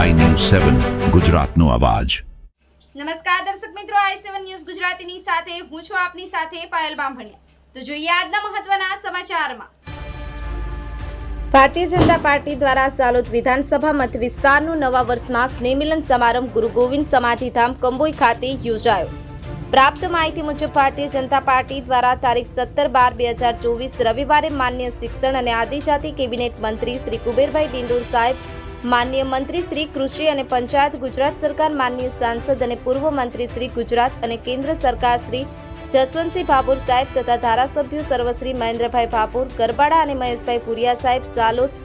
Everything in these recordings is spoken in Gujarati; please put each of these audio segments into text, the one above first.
સેવન ગુજરાતનો અવાજ. નમસ્કાર દર્શક મિત્રો આઈ સેવન ન્યૂઝ ગુજરાતીની સાથે હું છું આપની સાથે પાયલ બામભણિયા. તો જોઈએ આજના મહત્વના સમાચારમાં. ભારતીય જનતા પાર્ટી દ્વારા સાલોદ વિધાનસભા મત વિસ્તારનું નવા વર્ષમાં સ્નેહમિલન સમારંભ ગુરુ ગોવિંદ સમાધિધામ કંબોઈ ખાતે યોજાયો. પ્રાપ્ત માહિતી મુજબ ભારતીય જનતા પાર્ટી દ્વારા તારીખ સત્તર બાર બે હજાર ચોવીસ રવિવારે માન્ય શિક્ષણ અને આદિજાતિ કેબિનેટ મંત્રી શ્રી કુબેરભાઈ ડિંડોર સાહેબ માન્ય મંત્રી શ્રી કૃષિ અને પંચાયત ગુજરાત સરકાર માન્ય સાંસદ અને પૂર્વ મંત્રી શ્રી ગુજરાત અને કેન્દ્ર સરકાર શ્રી જસવંતસિંહ ભાભોર સાહેબ તથા ધારાસભ્યો સર્વશ્રી મહેન્દ્રભાઈ ભાભોર ગરબાડા અને મહેશભાઈ પુરિયા સાહેબ, સાલોદ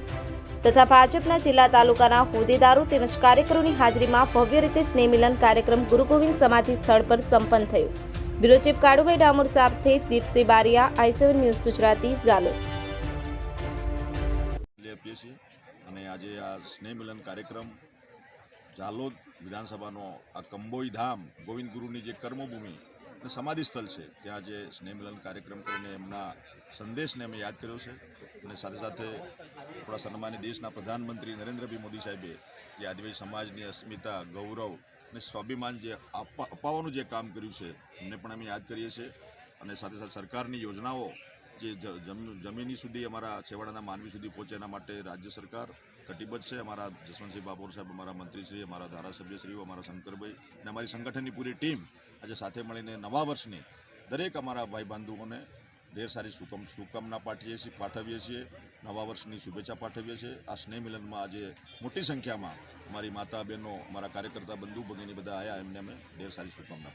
તથા ભાજપના જિલ્લા તાલુકાના હોદ્દેદારો તેમજ કાર્યકરોની હાજરીમાં ભવ્ય રીતે સ્નેહમિલન કાર્યક્રમ ગુરુ ગોવિંદ સમાધિ સ્થળ પર સંપન્ન થયો. બ્યુરો ચીફ કાળુભાઈ ડામોર સાથે દીપસિંહ બારિયા, આઈ ન્યૂઝ ગુજરાતી, ઝાલોદ. લે આપીએ છીએ અને આજે આ સ્નેહમિલન કાર્યક્રમ ઝાલોદ વિધાનસભાનો આ કંબોઈ ધામ, ગોવિંદ ગુરુની જે કર્મભૂમિ અને સમાધિ સ્થળ છે, ત્યાં આજે સ્નેહ મિલન કાર્યક્રમ કરીને એમના સંદેશને અમે યાદ કર્યો છે. અને સાથે સાથે આપણા સન્માની દેશના પ્રધાનમંત્રી નરેન્દ્રભાઈ મોદી સાહેબે જે આદિવાસી સમાજની અસ્મિતા, ગૌરવ અને સ્વાભિમાન જે અપાવવાનું જે કામ કર્યું છે, એમને પણ અમે યાદ કરીએ છીએ. અને સાથે સાથે સરકારની યોજનાઓ જે જમીની સુધી અમારા છેવાડાના માનવી સુધી પહોંચે એના માટે રાજ્ય સરકાર કટિબદ્ધ છે. અમારા જસવંતસિંહ બાબોર સાહેબ, અમારા મંત્રીશ્રી, અમારા ધારાસભ્યશ્રીઓ, અમારા શંકરભાઈ અને અમારી સંગઠનની પૂરી ટીમ આજે સાથે મળીને નવા વર્ષની દરેક અમારા ભાઈ બાંધવોને ઢેર સારી શુકમ, શુભકામના પાઠવીએ છીએ પાઠવીએ છીએ, નવા વર્ષની શુભેચ્છા પાઠવીએ છીએ. આ સ્નેહ મિલનમાં આજે મોટી સંખ્યામાં અમારી માતા બહેનો અમારા કાર્યકર્તા બંધુ ભગીની બધા આવ્યા એમને અમે ઢેર સારી શુભકામના પાઠવીએ